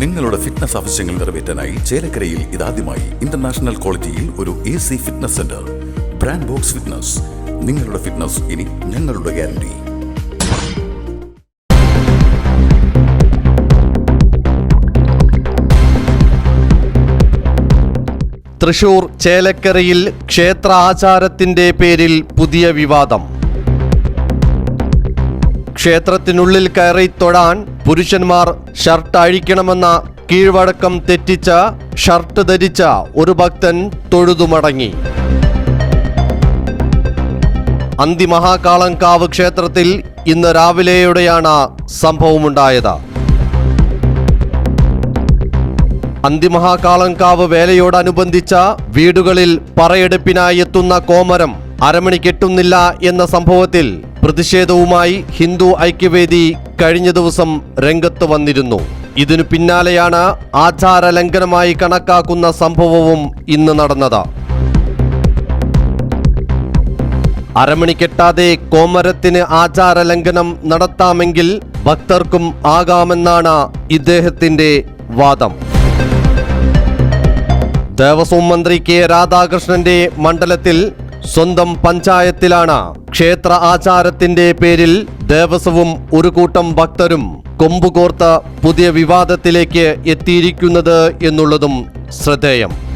നിങ്ങളുടെ ഫിറ്റ്നസ് ആവശ്യങ്ങൾ നിറവേറ്റാനായി ചേലക്കരയിൽ ഇതാദ്യമായി ഇന്റർനാഷണൽ ക്വാളിറ്റിയിൽ ഒരു A C fitness centre brand box fitness നിങ്ങളുടെ ഫിറ്റ്നസ് ഇനി ഞങ്ങളുടെ ഗ്യാരണ്ടി തൃശൂർ ചേലക്കരയിൽ ക്ഷേത്ര ആചാരത്തിന്റെ പേരിൽ പുതിയ വിവാദം. ക്ഷേത്രത്തിനുള്ളിൽ കയറി തൊടാൻ പുരുഷന്മാർ ഷർട്ട് അഴിക്കണമെന്ന കീഴ്വഴക്കം തെറ്റിച്ച ഷർട്ട് ധരിച്ച ഒരു ഭക്തൻ തൊഴുതുമടങ്ങി. അന്തിമഹാകാളങ്കാവ് ക്ഷേത്രത്തിൽ ഇന്ന് രാവിലെയോടെയാണ് സംഭവമുണ്ടായത്. അന്തിമഹാകാളങ്കാവ് വേലയോടനുബന്ധിച്ച വീടുകളിൽ പറയെടുപ്പിനായി എത്തുന്ന കോമരം അരമണി കെട്ടുന്നില്ല എന്ന സംഭവത്തിൽ പ്രതിഷേധവുമായി ഹിന്ദു ഐക്യവേദി കഴിഞ്ഞ ദിവസം രംഗത്ത് വന്നിരുന്നു. ഇതിനു പിന്നാലെയാണ് ആചാര ലംഘനമായി കണക്കാക്കുന്ന സംഭവവും ഇന്ന് നടന്നത്. അരമണി കെട്ടാതെ കോമരത്തിന് ആചാര ലംഘനം നടത്താമെങ്കിൽ ഭക്തർക്കും ആകാമെന്നാണ് ഇദ്ദേഹത്തിന്റെ വാദം. ദേവസ്വം മന്ത്രി കെ രാധാകൃഷ്ണന്റെ മണ്ഡലത്തിൽ സ്വന്തം പഞ്ചായത്തിലാണ്. ക്ഷേത്ര ആചാരത്തിന്റെ പേരിൽ ദേവസ്വവും ഒരു കൂട്ടം ഭക്തരും കൊമ്പുകോർത്ത പുതിയ വിവാദത്തിലേക്ക് എത്തിയിരിക്കുന്നത് എന്നുള്ളതും ശ്രദ്ധേയം.